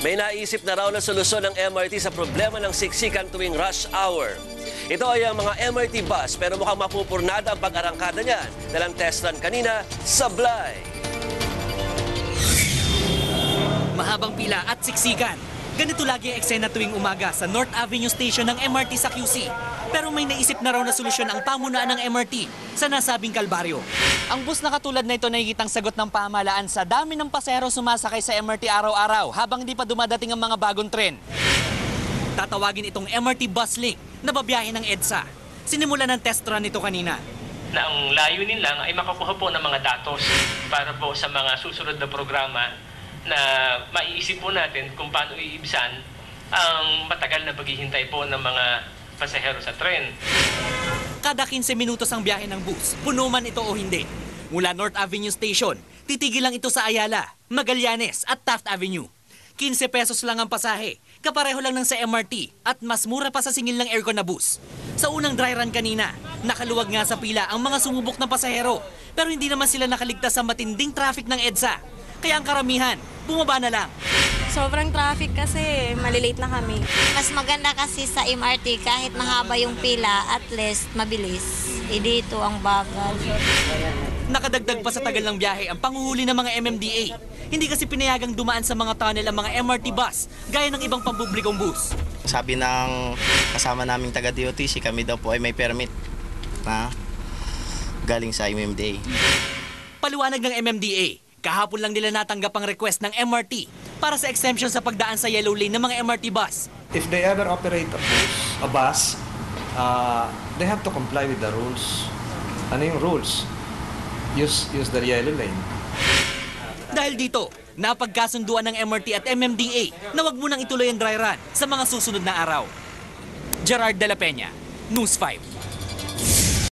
May naisip na raw na solusyon ng MRT sa problema ng siksikan tuwing rush hour. Ito ay ang mga MRT bus pero mukhang mapupurnada ang pag-arangkada niyan. Dalang test run kanina, sablay. Mahabang pila at siksikan. Ganito lagi ang eksena tuwing umaga sa North Avenue Station ng MRT sa QC. Pero may naisip na raw na solusyon ang pamunaan ng MRT sa nasabing kalbaryo. Ang bus na katulad na ito nakikitang sagot ng pamahalaan sa dami ng pasahero sumasakay sa MRT araw-araw habang hindi pa dumadating ang mga bagong tren. Tatawagin itong MRT Bus Link na babiyahe ng EDSA. Sinimula ng test run nito kanina. na ang layunin lang ay makakuha po ng mga datos para po sa mga susunod na programa na maiisip po natin kung paano iibsan ang matagal na paghihintay po ng mga pasahero sa tren. Kada 15 minutos ang biyahe ng bus, puno man ito o hindi. Mula North Avenue Station, titigil lang ito sa Ayala, Magallanes at Taft Avenue. 15 pesos lang ang pasahe, kapareho lang ng sa MRT at mas mura pa sa singil ng aircon na bus. Sa unang dry run kanina, nakaluwag nga sa pila ang mga sumubok na pasahero pero hindi naman sila nakaligtas sa matinding traffic ng EDSA. Kaya ang karamihan, bumaba na lang. Sobrang traffic kasi, malilate na kami. Mas maganda kasi sa MRT kahit mahaba yung pila, at least mabilis. E dito ang bagal. Nakadagdag pa sa tagal ng biyahe ang panguhuli ng mga MMDA. Hindi kasi pinayagang dumaan sa mga tunnel ang mga MRT bus, gaya ng ibang pampublikong bus. Sabi ng kasama naming taga DOTC, kami daw po ay may permit na galing sa MMDA. Paliwanag ng MMDA, kahapon lang nila natanggap ang request ng MRT para sa exemption sa pagdaan sa yellow lane ng mga MRT bus. if they ever operate a bus, a bus uh, they have to comply with the rules. Ano yung rules? Use, use the yellow lane. Dahil dito, napagkasunduan ng MRT at MMDA na wag munang ituloy ang dry run sa mga susunod na araw. Gerard De La Peña, News 5.